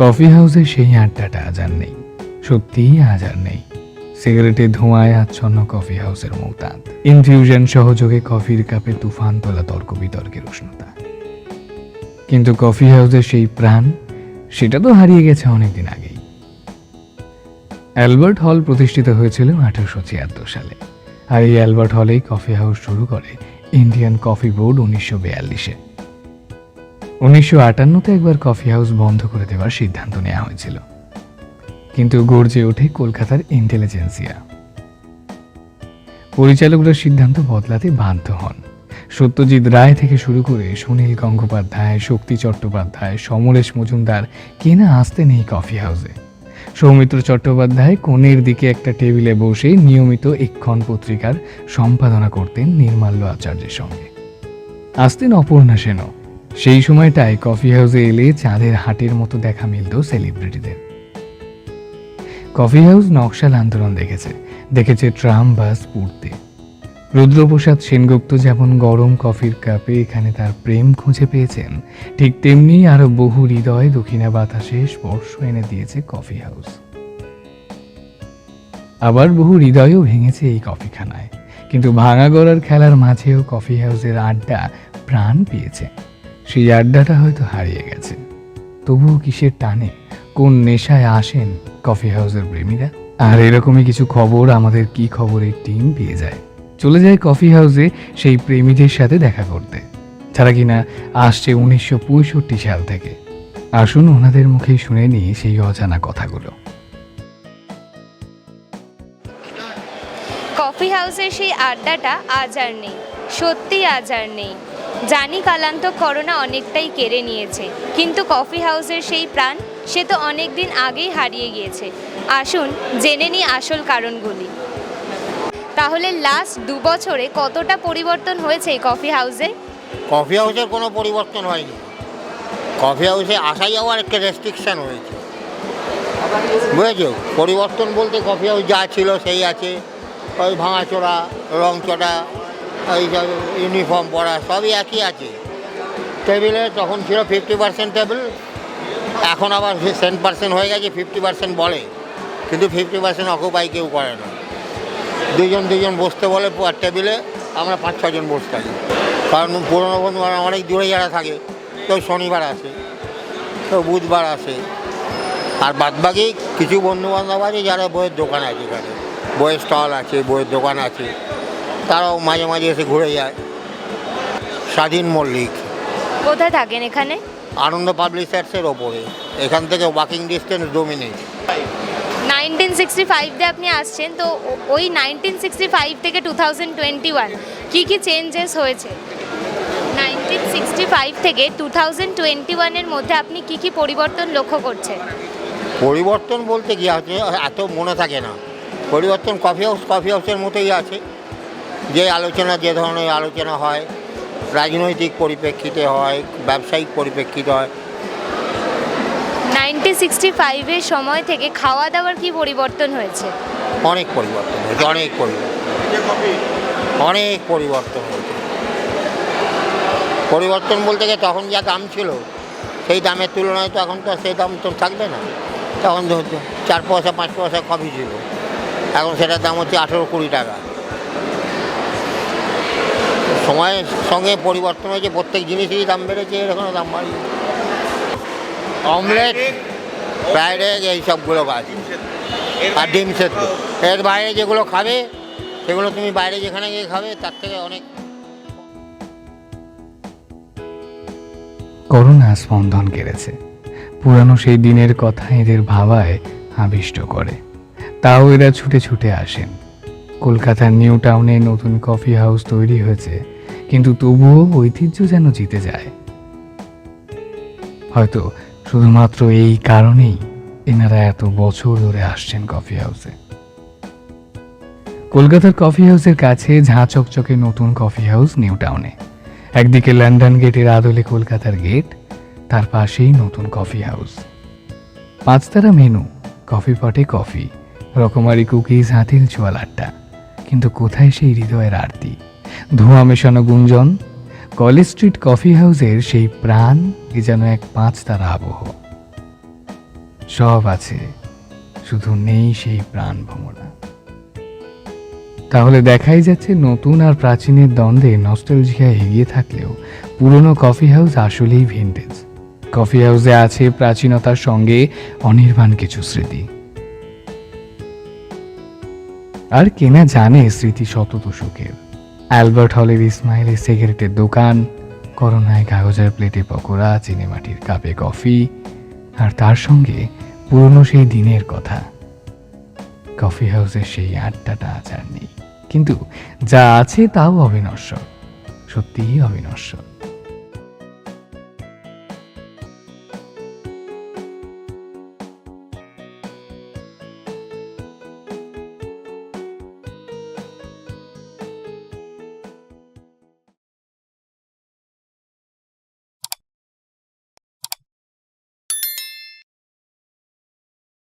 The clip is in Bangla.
কফি হাউসে সেই আড্ডাটা আজ আর নেই। সত্যিই আজ আর নেই। সিগারেটে ধোঁয়ায় আচ্ছন্ন কফি হাউসের মৌতাদ। ইনফিউশন সহযোগে কফির কাপে তুফান তোলা তর্ক বিতর্কের উষ্ণতা। কিন্তু কফি হাউসের সেই প্রাণ, সেটা তো হারিয়ে গেছে অনেকদিন আগেই। অ্যালবার্ট হল প্রতিষ্ঠিত হয়েছিল আঠারোশো ছিয়াত্তর সালে। আর এই অ্যালবার্ট হলেই কফি হাউস শুরু করে ইন্ডিয়ান কফি বোর্ড উনিশশো বিয়াল্লিশে। উনিশশো আটান্নতে একবার কফি হাউস বন্ধ করে দেওয়ার সিদ্ধান্ত নেওয়া হয়েছিল। কিন্তু গর্জে ওঠে কলকাতার ইন্টেলিজেন্সিয়া। পরিচালকরা সিদ্ধান্ত বদলাতে বাধ্য হন। সত্যজিৎ রায় থেকে শুরু করে সুনীল গঙ্গোপাধ্যায়, শক্তি চট্টোপাধ্যায় সমরেশ মজুমদার কে না আসতে নেই কফি হাউসে। সৌমিত্র চট্টোপাধ্যায় কোণের দিকে একটা টেবিলে বসে নিয়মিত এক্ষণ পত্রিকার সম্পাদনা করতেন নির্মাল্য আচার্যের সঙ্গে। আসতেন অপর্ণা সেনও। সেই সময়টায় কফি হাউসে এলে চাঁদের হাটের মতো দেখা মিলত সেলিব্রিটিদের। কফি হাউস নকশাল আন্দোলন দেখেছে দেখেছে ট্রাম বাস পড়তে রুদ্রপ্রসাদ সেনগুপ্ত যেমন গরম কফির কাপে এখানে তার প্রেম খুঁজে পেয়েছেন, ঠিক তেমনি আরও বহু হৃদয় দক্ষিণা বাতাসে স্পর্শ এনে দিয়েছে কফি হাউস। আবার বহু হৃদয়ও ভেঙেছে এই কফিখানায়, কিন্তু ভাঙা গড়ার খেলার মাঝেও কফি হাউসের আড্ডা প্রাণ পেয়েছে। সেই আড্ডাটা হয়তো হারিয়ে গেছে। তবুও কিসের টানে, কোন নেশায় আসেন কফি হাউসের প্রেমীরা? আর এরকমই কিছু খবর আমাদের কি খবরের টিম পেয়ে যায়। চলে যায় কফি হাউসে সেই প্রেমীদের সাথে দেখা করতে। যারা কিনা আসছে উনিশশো পঁয়ষট্টি সাল থেকে। আসুন ওনাদের মুখেই শুনে নিই সেই অজানা কথাগুলো। কফি হাউসের সেই আড্ডাটা আজ আর নেই। সত্যি আজ আর নেই। জানি কালান্ত করোনা অনেকটাই কেড়ে নিয়েছে, কিন্তু কফি হাউসের সেই প্রাণ সে তো অনেক দিন আগেই হারিয়ে গিয়েছে। আসুন, জেনে নিই আসল কারণগুলি। তাহলে লাস্ট দু বছরে কতটা পরিবর্তন হয়েছে কফি হাউসে? কফি হাউসের কোনো পরিবর্তন হয়নি। কফি হাউসে আসা যাওয়ার একটা রেস্ট্রিকশান হয়েছে। বুঝেছ? পরিবর্তন বলতে কফি হাউস যা ছিল সেই আছে। ওই ভাঙাচোরা রং ওই সব ইউনিফর্ম পরা, সবই একই আছে। টেবিলে তখন ছিল ফিফটি পার্সেন্ট টেবিল এখন আবার সেন পার্সেন্ট হয়ে গেছে ফিফটি পার্সেন্ট বলে। কিন্তু ফিফটি পার্সেন্ট অকুপাই কেউ করে না। দুজন দুজন বসতে বলে টেবিলে আমরা পাঁচ ছজন বসে থাকি। কারণ পুরনো বন্ধু অনেক দূরে যারা থাকে, কেউ শনিবার আসে, কেউ বুধবার আসে। আর বাদবাকি কিছু বন্ধু বান্ধব আছে যারা বইয়ের দোকান আছে এখানে। বইয়ের স্টল আছে, বইয়ের দোকান আছে। তারাও মাঝে মাঝে এসে ঘুরে যায়। স্বাধীন মল্লিক। কোথায় থাকেন এখানে? আনন্দ পাবলিশার্সের ওপরে। এখান থেকে ওয়াকিং ডিস্টেন্স দু মিনিট। নাইনটিন সিক্সটি ফাইভ দিয়ে আপনি আসছেন তো ওই নাইনটিন সিক্সটি ফাইভ থেকে টু থাউজেন্ড টোয়েন্টি ওয়ান কী কী চেঞ্জেস হয়েছে? নাইনটিন সিক্সটি ফাইভ থেকে টু থাউজেন্ড টোয়েন্টি ওয়ানের মধ্যে আপনি কী কী পরিবর্তন লক্ষ্য করছেন? পরিবর্তন বলতে কি আছে? এত মনে থাকে না। পরিবর্তন কফি হাউস কফি হাউসের মতোই আছে। যে আলোচনা যে ধরনের আলোচনা হয় রাজনৈতিক পরিপ্রেক্ষিতে হয় ব্যবসায়িক পরিপ্রেক্ষিতে হয়। নাইনটিন সিক্সটি ফাইভের সময় থেকে খাওয়া দাওয়ার কি পরিবর্তন হয়েছে? অনেক পরিবর্তন হয়েছে অনেক পরিবর্তন। অনেক পরিবর্তন হয়েছে। পরিবর্তন বলতে গেলে তখন যা দাম ছিল সেই দামের তুলনায় তো এখন তো সেই দাম তো থাকবে না। তখন তো চার পয়সা পাঁচ পয়সা কফি ছিল। এখন সেটার দাম হচ্ছে আঠেরো কুড়ি টাকা। সময়ের সঙ্গে পরিবর্তন হয়েছে, প্রত্যেক জিনিসেরই দাম বেড়েছে এরকমও দাম বাড়িয়ে অমলেট, ফ্রাইড এগ, এই সবগুলো গাছ আর ডিম সেদ্ধ। এর বাইরে যেগুলো খাবে, সেগুলো তুমি বাইরে যেখানে গিয়ে খাবে, তার থেকে অনেক করোনা স্পন্দন কেড়েছে। পুরানো সেই দিনের কথা এদের ভাবায় আবিষ্ট করে। তাও এরা ছুটে ছুটে আসেন। কলকাতার নিউ টাউনে নতুন কফি হাউস তৈরি হয়েছে। কিন্তু তবুও ঐতিহ্য যেন জিতে যায়। হয়তো শুধুমাত্র এই কারণেই এনারা এত বছর ধরে আসছেন কফি হাউসে। কলকাতার কফি হাউসের কাছে ঝাঁ চকচকে নতুন কফি হাউস নিউ টাউনে। একদিকে লন্ডন গেটের আদলে কলকাতার গেট, তার পাশেই নতুন কফি হাউস। পাঁচতারা মেনু, কফি পটে কফি, রকমারি কুকিজ হাতিল ছোয়াল আড্ডা কিন্তু কোথায় সেই হৃদয়ের আরতি? ধোঁয়া মেশানো গুঞ্জন, কলেজ স্ট্রিট কফি হাউসের সেই প্রাণ এ যেন এক পাঁচ তারা আবহ। সব আছে, শুধু নেই সেই প্রাণ ভমরা তাহলে দেখাই যাচ্ছে নতুন আর প্রাচীনের দ্বন্দ্বে নস্টালজিয়া এগিয়ে থাকলেও পুরনো কফি হাউস আসলেই ভিন্টেজ কফি হাউসে আছে প্রাচীনতার সঙ্গে অনির্বাণ কিছু স্মৃতি। আর কেনা জানে স্মৃতি শতত সুখের। অ্যালবার্ট হলের ইসমাইলের সিগারেটের দোকান, করোনায় কাগজের প্লেটে পকোড়া, চিনেমাটির কাপে কফি, আর তার সঙ্গে পুরনো সেই দিনের কথা। কফি হাউসের সেই আড্ডাটা আজ আর নেই। কিন্তু যা আছে তাও অবিনশ্বর, সত্যিই অবিনশ্বর।